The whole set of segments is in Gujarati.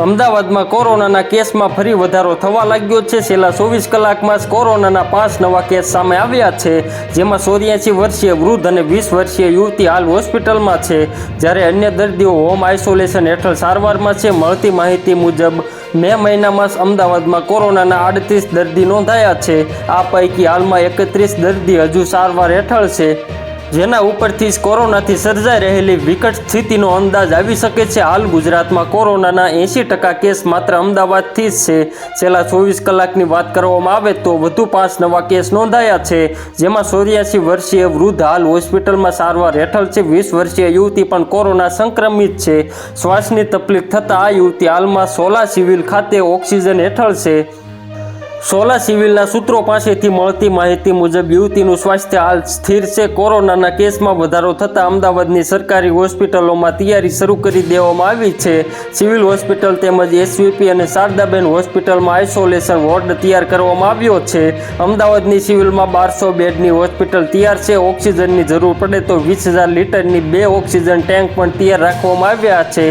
અમદાવાદમાં કોરોનાના કેસમાં ફરી વધારો થવા લાગ્યો છે. છેલ્લા ચોવીસ કલાકમાં જ કોરોનાના પાંચ નવા કેસ સામે આવ્યા છે, જેમાં ચોર્યાસી વર્ષીય વૃદ્ધ અને વીસ વર્ષીય યુવતી હાલ હોસ્પિટલમાં છે. જ્યારે અન્ય દર્દીઓ હોમ આઇસોલેશન હેઠળ સારવારમાં છે. મળતી માહિતી મુજબ, મે મહિનામાં જ અમદાવાદમાં કોરોનાના આડત્રીસ દર્દી નોંધાયા છે. આ પૈકી હાલમાં એકત્રીસ દર્દી હજુ સારવાર હેઠળ છે. જેના ઉપરથી જ કોરોનાથી સર્જાઈ રહેલી વિકટ સ્થિતિનો અંદાજ આવી શકે છે. હાલ ગુજરાતમાં કોરોનાના એંશી ટકા કેસ માત્ર અમદાવાદથી જ છે. છેલ્લા ચોવીસ કલાકની વાત કરવામાં આવે તો વધુ પાંચ નવા કેસ નોંધાયા છે, જેમાં ચોર્યાસી વર્ષીય વૃદ્ધ હાલ હોસ્પિટલમાં સારવાર હેઠળ છે. વીસ વર્ષીય યુવતી પણ કોરોના સંક્રમિત છે. શ્વાસની તકલીફ થતાં આ યુવતી હાલમાં સોલા સિવિલ ખાતે ઓક્સિજન હેઠળ છે. સોલા સિવિલના સૂત્રો પાસેથી મળતી માહિતી મુજબ યુવતીનું સ્વાસ્થ્ય હાલ સ્થિર છે. કોરોનાના કેસમાં વધારો થતાં અમદાવાદની સરકારી હોસ્પિટલોમાં તૈયારી શરૂ કરી દેવામાં આવી છે. સિવિલ હોસ્પિટલ તેમજ એસવીપી અને શારદાબેન હોસ્પિટલમાં આઇસોલેશન વોર્ડ તૈયાર કરવામાં આવ્યો છે. અમદાવાદની સિવિલમાં બારસો બેડની હોસ્પિટલ તૈયાર છે. ઓક્સિજનની જરૂર પડે તો વીસ હજાર લીટરની બે ઓક્સિજન ટેન્ક પણ તૈયાર રાખવામાં આવ્યા છે.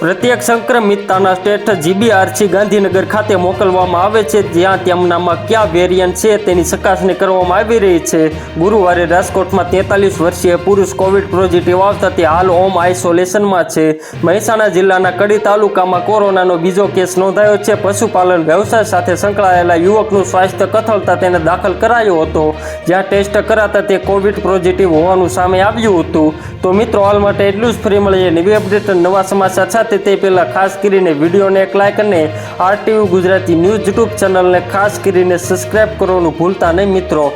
પ્રત્યેક સંક્રમિતતાના ટેસ્ટ જીબીઆરસી ગાંધીનગર ખાતે મોકલવામાં આવે છે, જ્યાં તેમનામાં કયા વેરિયન્ટ છે તેની ચકાસણી કરવામાં આવી રહી છે. ગુરુવારે રાજકોટમાં તેતાલીસ વર્ષીય પુરુષ કોવિડ પોઝિટિવ આવતા તે હાલ હોમ આઇસોલેશનમાં છે. મહેસાણા જિલ્લાના કડી તાલુકામાં કોરોનાનો બીજો કેસ નોંધાયો છે. પશુપાલન વ્યવસાય સાથે સંકળાયેલા યુવકનું સ્વાસ્થ્ય કથળતા તેને દાખલ કરાયો હતો. જ્યાં ટેસ્ટ કરાતા તે કોવિડ પોઝિટિવ હોવાનું સામે આવ્યું હતું. તો મિત્રો, હાલ માટે એટલું જ. ફરી મળીએ નવી અપડેટ નવા સમાચાર સાથે. તે પહેલાં ખાસ કરીને વિડીયોને એક લાઇક અને આરટીવી ગુજરાતી ન્યૂઝ યુટ્યુબ ચેનલને ખાસ કરીને સબસ્ક્રાઇબ કરવાનું ભૂલતા નહીં મિત્રો.